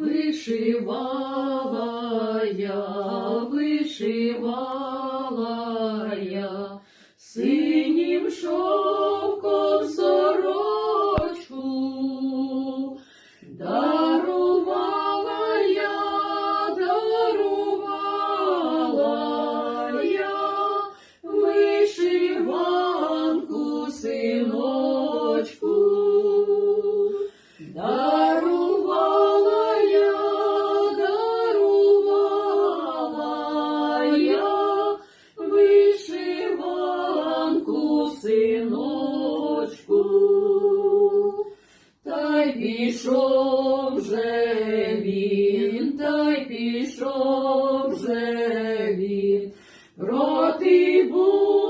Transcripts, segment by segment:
Вишивала я, вишивала пішов же він, та й пішов же він. Проти бурі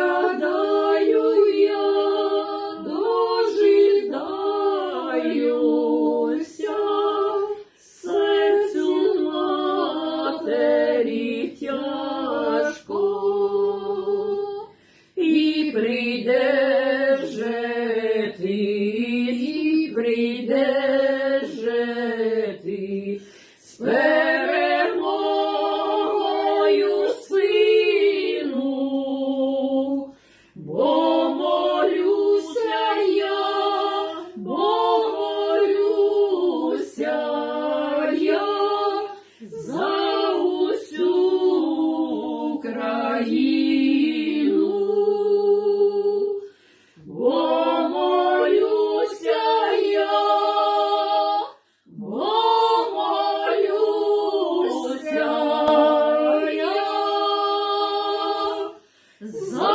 Виглядаю я, дожидаюся, серцю матері тяжко. І прийде же ти, і прийде же ти, Україну. Бо молюся я, бо молюся я за